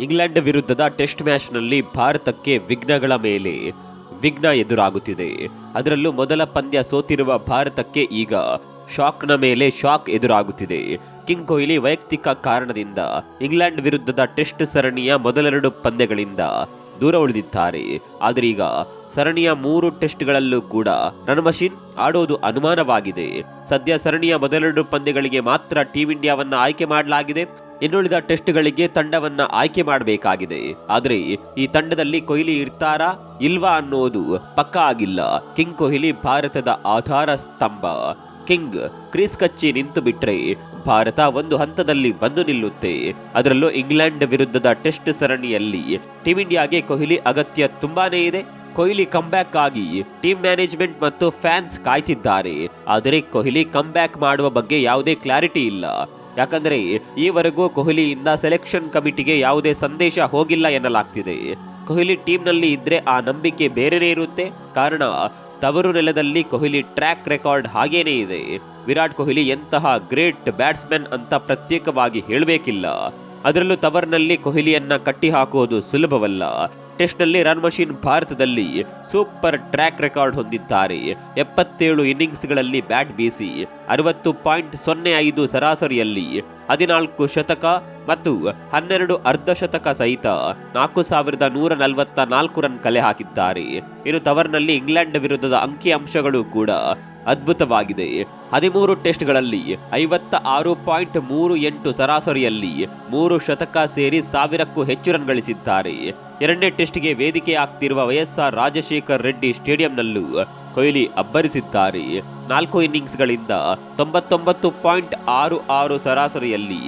England ವಿರುದ್ಧದ test ಮ್ಯಾಚ್ನಲ್ಲಿ ಭಾರತಕ್ಕೆ ವಿಘ್ನಗಳ ಮೇಲೆ ವಿಘ್ನ ಎದುರಾಗುತ್ತಿದೆ. ಅದರಲ್ಲೂ ಮೊದಲ ಪಂದ್ಯ ಸೋತಿರುವ ಭಾರತಕ್ಕೆ ಈಗ ಶಾಕ್ನ ಮೇಲೆ ಶಾಕ್ ಎದುರಾಗುತ್ತಿದೆ. ಕಿಂಗ್ ಕೊಹ್ಲಿ ವೈಯಕ್ತಿಕ ಕಾರಣದಿಂದ ಇಂಗ್ಲೆಂಡ್ ವಿರುದ್ಧದ ಟೆಸ್ಟ್ ಸರಣಿಯ ಮೊದಲೆರಡು ಪಂದ್ಯಗಳಿಂದ ದೂರ ಉಳಿದಿದ್ದಾರೆ. ಆದರೆ ಈಗ ಸರಣಿಯ ಮೂರು ಟೆಸ್ಟ್ಗಳಲ್ಲೂ ಕೂಡ ರನ್ ಮಷಿನ್ ಆಡೋದು ಅನುಮಾನವಾಗಿದೆ. ಸದ್ಯ ಸರಣಿಯ ಮೊದಲೆರಡು ಪಂದ್ಯಗಳಿಗೆ ಮಾತ್ರ ಟೀಂ ಇಂಡಿಯಾವನ್ನ ಆಯ್ಕೆ ಮಾಡಲಾಗಿದೆ. ಇನ್ನುಳಿದ ಟೆಸ್ಟ್ಗಳಿಗೆ ತಂಡವನ್ನ ಆಯ್ಕೆ ಮಾಡಬೇಕಾಗಿದೆ. ಆದರೆ ಈ ತಂಡದಲ್ಲಿ ಕೊಹ್ಲಿ ಇರ್ತಾರಾ ಇಲ್ವಾ ಅನ್ನೋದು ಪಕ್ಕಾ ಆಗಿಲ್ಲ. ಕಿಂಗ್ ಕೊಹ್ಲಿ ಭಾರತದ ಆಧಾರ ಸ್ತಂಭ. ಕಿಂಗ್ ಕ್ರೀಸ್ ಕಚ್ಚಿ ನಿಂತು ಬಿಟ್ರೆ ಭಾರತ ಒಂದು ಹಂತದಲ್ಲಿ ಬಂದು ನಿಲ್ಲುತ್ತೆ. ಅದರಲ್ಲೂ ಇಂಗ್ಲೆಂಡ್ ವಿರುದ್ಧದ ಟೆಸ್ಟ್ ಸರಣಿಯಲ್ಲಿ ಟೀಂ ಇಂಡಿಯಾಗೆ ಕೊಹ್ಲಿ ಅಗತ್ಯ ತುಂಬಾನೇ ಇದೆ. ಕೊಹ್ಲಿ ಕಂಬ್ಯಾಕ್ ಆಗಿ ಟೀಮ್ ಮ್ಯಾನೇಜ್ಮೆಂಟ್ ಮತ್ತು ಫ್ಯಾನ್ಸ್ ಕಾಯ್ತಿದ್ದಾರೆ. ಆದರೆ ಕೊಹ್ಲಿ ಕಂಬ್ಯಾಕ್ ಮಾಡುವ ಬಗ್ಗೆ ಯಾವುದೇ ಕ್ಲಾರಿಟಿ ಇಲ್ಲ. ಯಾಕಂದ್ರೆ ಈವರೆಗೂ ಕೊಹ್ಲಿಯಿಂದ ಸೆಲೆಕ್ಷನ್ ಕಮಿಟಿಗೆ ಯಾವುದೇ ಸಂದೇಶ ಹೋಗಿಲ್ಲ ಎನ್ನಲಾಗ್ತಿದೆ. ಕೊಹ್ಲಿ ಟೀಮ್ನಲ್ಲಿ ಇದ್ರೆ ಆ ನಂಬಿಕೆ ಬೇರೆನೇ ಇರುತ್ತೆ. ಕಾರಣ, ತವರು ನೆಲದಲ್ಲಿ ಕೊಹ್ಲಿ ಟ್ರ್ಯಾಕ್ ರೆಕಾರ್ಡ್ ಹಾಗೇನೇ ಇದೆ. ವಿರಾಟ್ ಕೊಹ್ಲಿ ಎಂತಹ ಗ್ರೇಟ್ ಬ್ಯಾಟ್ಸ್ಮನ್ ಅಂತ ಪ್ರತ್ಯೇಕವಾಗಿ ಹೇಳಬೇಕಿಲ್ಲ. ಅದರಲ್ಲೂ ತವರ್ನಲ್ಲಿ ಕೊಹ್ಲಿಯನ್ನ ಕಟ್ಟಿ ಹಾಕುವುದು ಸುಲಭವಲ್ಲ. ಟೆಸ್ಟ್ನಲ್ಲಿ ರನ್ ಮಷೀನ್ ಭಾರತದಲ್ಲಿ ಸೂಪರ್ ಟ್ರ್ಯಾಕ್ ರೆಕಾರ್ಡ್ ಹೊಂದಿದ್ದಾರೆ. ಎಪ್ಪತ್ತೇಳು ಇನ್ನಿಂಗ್ಸ್ಗಳಲ್ಲಿ ಬ್ಯಾಟ್ ಬೀಸಿ ಅರವತ್ತು ಪಾಯಿಂಟ್ ಸೊನ್ನೆ ಐದು ಸರಾಸರಿಯಲ್ಲಿ ಹದಿನಾಲ್ಕು ಶತಕ ಮತ್ತು ಹನ್ನೆರಡು ಅರ್ಧ ಶತಕ ಸಹಿತ ನಾಲ್ಕು ಸಾವಿರದ ನೂರ ನಲವತ್ತ ನಾಲ್ಕು ರನ್ ಕಲೆ ಹಾಕಿದ್ದಾರೆ. ಇನ್ನು ತವರ್ನಲ್ಲಿ ಇಂಗ್ಲೆಂಡ್ ವಿರುದ್ಧದ ಅಂಕಿ ಅಂಶಗಳು ಕೂಡ ಅದ್ಭುತವಾಗಿದೆ. ಹದಿಮೂರು ಟೆಸ್ಟ್ಗಳಲ್ಲಿ ಐವತ್ತ ಆರು ಪಾಯಿಂಟ್ ಮೂರು ಎಂಟು ಸರಾಸರಿಯಲ್ಲಿ ಮೂರು ಶತಕ ಸೇರಿ ಸಾವಿರಕ್ಕೂ ಹೆಚ್ಚು ರನ್ ಗಳಿಸಿದ್ದಾರೆ. ಎರಡನೇ ಟೆಸ್ಟ್ಗೆ ವೇದಿಕೆ ಆಗ್ತಿರುವ ವೈಎಸ್ಆರ್ ರಾಜಶೇಖರ್ ರೆಡ್ಡಿ ಸ್ಟೇಡಿಯಂನಲ್ಲೂ ಕೊಹ್ಲಿ ಅಬ್ಬರಿಸಿದ್ದಾರೆ. ನಾಲ್ಕು ಇನ್ನಿಂಗ್ಸ್ಗಳಿಂದ ತೊಂಬತ್ತೊಂಬತ್ತು ಪಾಯಿಂಟ್ ಆರು ಆರು ಸರಾಸರಿಯಲ್ಲಿ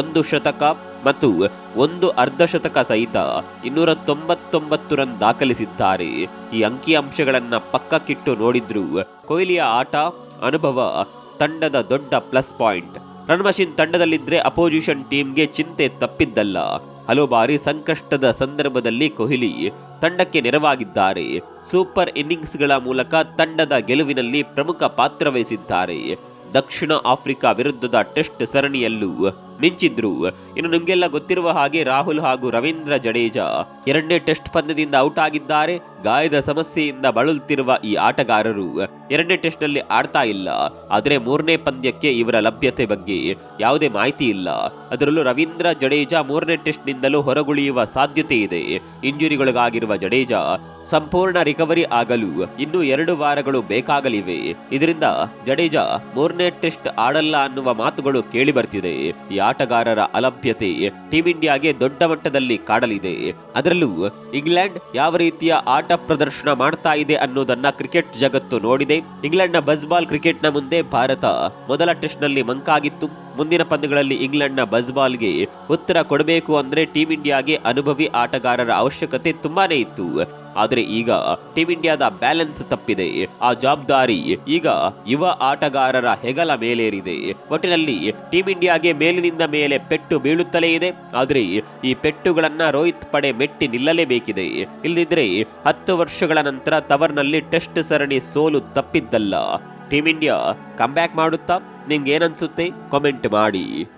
ಒಂದು ಶತಕ ಮತ್ತು ಒಂದು ಅರ್ಧ ಶತಕ ಸಹಿತ ಇನ್ನೂರ ತೊಂಬತ್ತೊಂಬತ್ತು ರನ್ ದಾಖಲಿಸಿದ್ದಾರೆ. ಈ ಅಂಕಿ ಅಂಶಗಳನ್ನ ಪಕ್ಕಕ್ಕಿಟ್ಟು ನೋಡಿದ್ರು ಕೊಹ್ಲಿಯ ಆಟ, ಅನುಭವ, ತಂಡದ ದೊಡ್ಡ ಪ್ಲಸ್ ಪಾಯಿಂಟ್. ರನ್ ಮಷಿನ್ ತಂಡದಲ್ಲಿದ್ದರೆ ಅಪೋಸಿಷನ್ ಟೀಮ್ಗೆ ಚಿಂತೆ ತಪ್ಪಿದ್ದಲ್ಲ. ಹಲವು ಬಾರಿ ಸಂಕಷ್ಟದ ಸಂದರ್ಭದಲ್ಲಿ ಕೊಹ್ಲಿ ತಂಡಕ್ಕೆ ನೆರವಾಗಿದ್ದಾರೆ. ಸೂಪರ್ ಇನ್ನಿಂಗ್ಸ್ಗಳ ಮೂಲಕ ತಂಡದ ಗೆಲುವಿನಲ್ಲಿ ಪ್ರಮುಖ ಪಾತ್ರ ವಹಿಸಿದ್ದಾರೆ. ದಕ್ಷಿಣ ಆಫ್ರಿಕಾ ವಿರುದ್ಧದ ಟೆಸ್ಟ್ ಸರಣಿಯಲ್ಲೂ ಮಿಂಚಿದ್ರು. ಇನ್ನು ನಿಮ್ಗೆಲ್ಲ ಗೊತ್ತಿರುವ ಹಾಗೆ ರಾಹುಲ್ ಹಾಗೂ ರವೀಂದ್ರ ಜಡೇಜಾ ಎರಡನೇ ಟೆಸ್ಟ್ ಪಂದ್ಯದಿಂದ ಔಟ್ ಆಗಿದ್ದಾರೆ. ಗಾಯದ ಸಮಸ್ಯೆಯಿಂದ ಬಳಲುತ್ತಿರುವ ಈ ಆಟಗಾರರು ಎರಡನೇ ಟೆಸ್ಟ್ನಲ್ಲಿ ಆಡ್ತಾ ಇಲ್ಲ. ಆದರೆ ಮೂರನೇ ಪಂದ್ಯಕ್ಕೆ ಇವರ ಲಭ್ಯತೆ ಬಗ್ಗೆ ಯಾವುದೇ ಮಾಹಿತಿ ಇಲ್ಲ. ಅದರಲ್ಲೂ ರವೀಂದ್ರ ಜಡೇಜಾ ಮೂರನೇ ಟೆಸ್ಟ್ ನಿಂದಲೂ ಹೊರಗುಳಿಯುವ ಸಾಧ್ಯತೆ ಇದೆ. ಇಂಜುರಿಗೊಳಗಾಗಿರುವ ಜಡೇಜಾ ಸಂಪೂರ್ಣ ರಿಕವರಿ ಆಗಲು ಇನ್ನೂ ಎರಡು ವಾರಗಳು ಬೇಕಾಗಲಿವೆ. ಇದರಿಂದ ಜಡೇಜಾ ಮೂರನೇ ಟೆಸ್ಟ್ ಆಡಲ್ಲ ಅನ್ನುವ ಮಾತುಗಳು ಕೇಳಿ ಬರ್ತಿದೆ. ಈ ಆಟಗಾರರ ಅಲಭ್ಯತೆ ಟೀಂ ಇಂಡಿಯಾಗೆ ದೊಡ್ಡ ಮಟ್ಟದಲ್ಲಿ ಕಾಡಲಿದೆ. ಅದರಲ್ಲೂ ಇಂಗ್ಲೆಂಡ್ ಯಾವ ರೀತಿಯ ಆಟ ಪ್ರದರ್ಶನ ಮಾಡ್ತಾ ಇದೆ ಅನ್ನೋದನ್ನ ಕ್ರಿಕೆಟ್ ಜಗತ್ತು ನೋಡಿದೆ. ಇಂಗ್ಲೆಂಡ್ನ ಬಸ್ಬಾಲ್ ಕ್ರಿಕೆಟ್ನ ಮುಂದೆ ಭಾರತ ಮೊದಲ ಟೆಸ್ಟ್ನಲ್ಲಿ ಮಂಕಾಗಿತ್ತು. ಮುಂದಿನ ಪಂದ್ಯಗಳಲ್ಲಿ ಇಂಗ್ಲೆಂಡ್ನ ಬಜ್ಬಾಲ್ಗೆ ಉತ್ತರ ಕೊಡಬೇಕು ಅಂದರೆ ಟೀಂ ಇಂಡಿಯಾಗೆ ಅನುಭವಿ ಆಟಗಾರರ ಅವಶ್ಯಕತೆ ತುಂಬಾನೇ ಇತ್ತು. ಆದರೆ ಈಗ ಟೀಂ ಇಂಡಿಯಾದ ಬ್ಯಾಲೆನ್ಸ್ ತಪ್ಪಿದೆ. ಆ ಜವಾಬ್ದಾರಿ ಈಗ ಯುವ ಆಟಗಾರರ ಹೆಗಲ ಮೇಲೇರಿದೆ. ಒಟ್ಟಿನಲ್ಲಿ ಟೀಂ ಇಂಡಿಯಾಗೆ ಮೇಲಿನಿಂದ ಮೇಲೆ ಪೆಟ್ಟು ಬೀಳುತ್ತಲೇ ಇದೆ. ಆದರೆ ಈ ಪೆಟ್ಟುಗಳನ್ನ ರೋಹಿತ್ ಪಡೆ ಮೆಟ್ಟಿ ನಿಲ್ಲಲೇಬೇಕಿದೆ. ಇಲ್ಲದಿದ್ರೆ ಹತ್ತು ವರ್ಷಗಳ ನಂತರ ತವರ್ನಲ್ಲಿ ಟೆಸ್ಟ್ ಸರಣಿ ಸೋಲು ತಪ್ಪಿದ್ದಲ್ಲ. ಟೀಂ ಇಂಡಿಯಾ ಕಮ್ ಬ್ಯಾಕ್ ಮಾಡುತ್ತಾ? ನಿಮ್ಗೆ ಏನನ್ಸುತ್ತೆ ಕಾಮೆಂಟ್ ಮಾಡಿ.